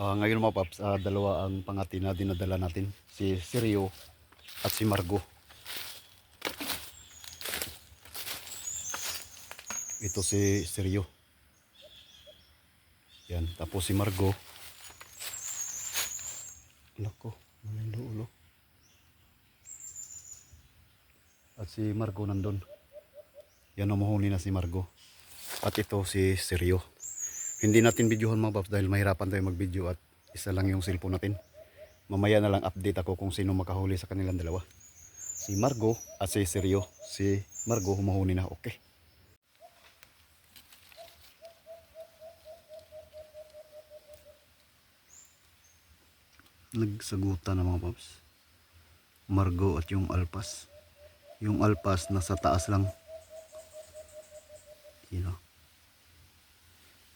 Ah, ngayon mga paps, ah, dalawa ang pangati na dinadala natin. Si Sirio at si Margo. Ito si Sirio. Yan. Tapos si Margo. Nako, yung ulo? At si Margo nandun. Yan umuhuli na si Margo. At ito si Sirio. Hindi natin videohan mga paps dahil mahirapan tayo mag-video at isa lang yung cellphone natin. Mamaya na lang update ako kung sino makahuli sa kanilang dalawa. Si Margo at si Sirio. Si Margo humahuni na. Okay. Nagsagutan na mga paps. Margo at yung alpas. Yung alpas nasa taas lang. You know.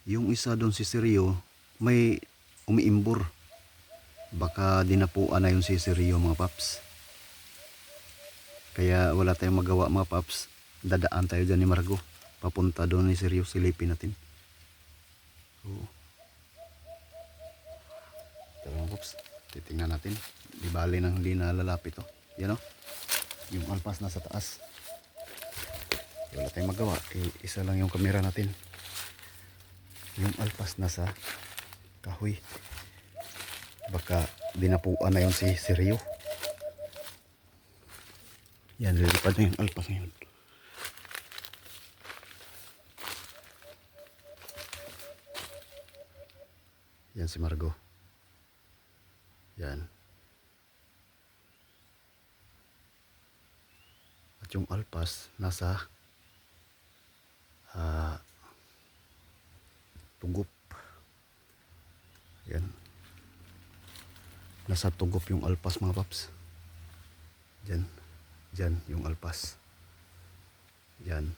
Yung isa doon si Sirio, may umiimbor. Baka dinapuan na yung si Sirio mga paps. Kaya wala tayong magawa mga paps. Dadaan tayo dyan ni Margo. Papunta doon ni Sirio, silipin natin. Oo. Ito mga paps. Titingnan natin. Di bali nang hindi nalalapit to. Yan o. Yung alpas nasa taas. Wala tayong magawa. Eh, isa lang yung kamera natin yung alpas na sa kahoy. Baka dinapuan na yun si Sirio yan lilipad na yung alpas na yan si Margo. Yan. At yung alpas nasa ah tugop. Yan. Nasa tugop yung alpas mga paps. Diyan. Diyan yung alpas. Yan.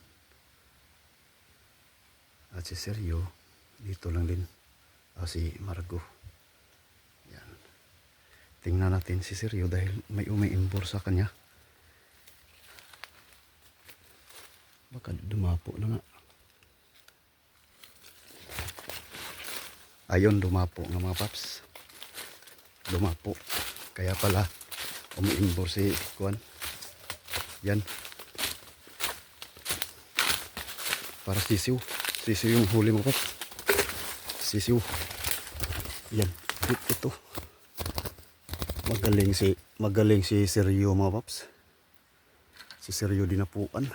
At si Sergio, dito lang din. Ah, si Margo. Yan. Tingnan natin si Sergio dahil may umiimbor sa kanya. Baka dumapo na nga. Ayun, dumapo nga mga paps. Dumapo. Kaya pala, umiimbor si Kuan. Yan. Para sisiw. Sisiw yung huli mo paps. Sisiw. Yan. It- Ito. Magaling si magaling si Sergio mga paps. Si Sergio dinapuan.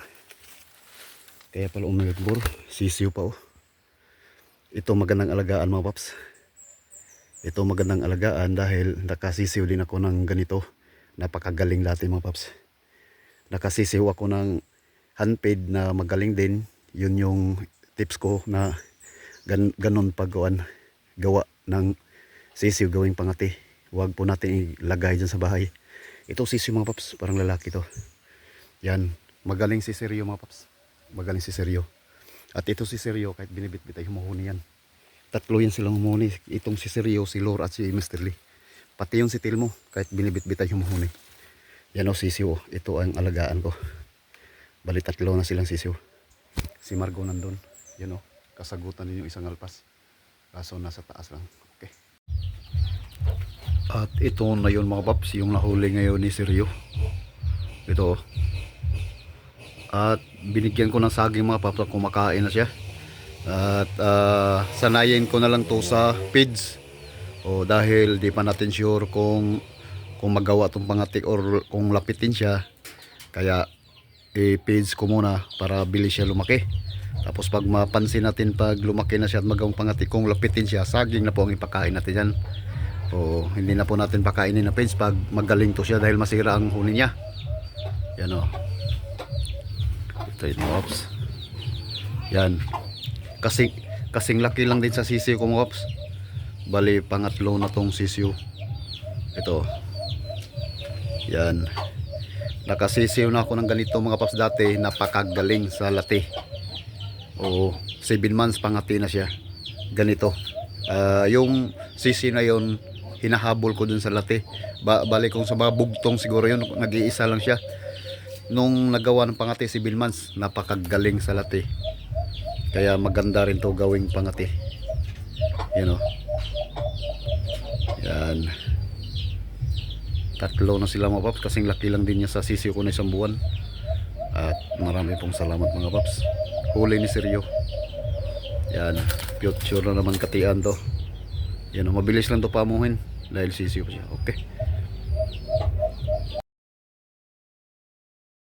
Kaya pala umiimbor. Sisiw pa oh. Ito magandang alagaan mga paps. Ito magandang alagaan dahil nakasisiw din ako ng ganito. Napakagaling dati mga paps. Nakasisiw ako ng handpaid na magaling din. Yun yung tips ko na gan ganon paggawan. Gawa ng sisiw gawing pangati. Huwag po natin ilagay dyan sa bahay. Ito sisiw mga paps. Parang lalaki to. Yan. Magaling si Seryo mga paps. Magaling si Seryo. At ito si Seryo, kahit binibit-bit ay humuhuni yan. Tatlo yan silang humuhuni. Itong si Seryo, si Lore at si Mr. Lee. Pati yung si Tilmo, kahit binibit-bit ay humuhuni. Yan o sisiw. Ito ang alagaan ko. Bali tatlo na silang sisiw. Si Margo nandun. Yan o. Kasagutan din yung isang alpas. Kaso nasa taas lang. Okay. At ito na yun mga paps, yung nahuli ngayon ni Seryo. Ito. At binigyan ko ng saging mga paps kumakain na siya. At ah, sanayin ko na lang to sa feeds. O dahil di pa natin sure kung kung magawa tong pangatik or kung lapitin siya. Kaya i-feeds ko muna para bilis siya lumaki. Tapos pag mapansin natin pag lumaki na siya at magawang pangatik kung lapitin siya, saging na po ang ipakain natin yan. O hindi na po natin pakainin na feeds pag magaling to siya dahil masira ang huni niya. Yan o. Ito yung mga ops. Yan. Kasing, kasing laki lang din sa sisiw ko mga ops. Bali, pangatlo na tong sisiw. Ito. Yan. Nakasisiw na ako ng ganito mga paps dati. Napakagaling sa lati. Oo. 7 months pangati na siya. Ganito. Ah, yung sisi na yon hinahabol ko dun sa lati. Ba bali kung sa mga bugtong siguro yun. Nag-iisa lang siya nung nagawa ng pangati si Bilmans napakagaling sa lati kaya maganda rin to gawing pangati you know Yan. Tatlo na sila mga paps. Kasing laki lang din niya sa sisiyo ko na isang buwan. At marami pong salamat mga paps. Huli ni Seryo. Yan. Future na naman katian to. Yan. oh, Mabilis lang to pamuhin. Dahil sisiyo siya. Okay.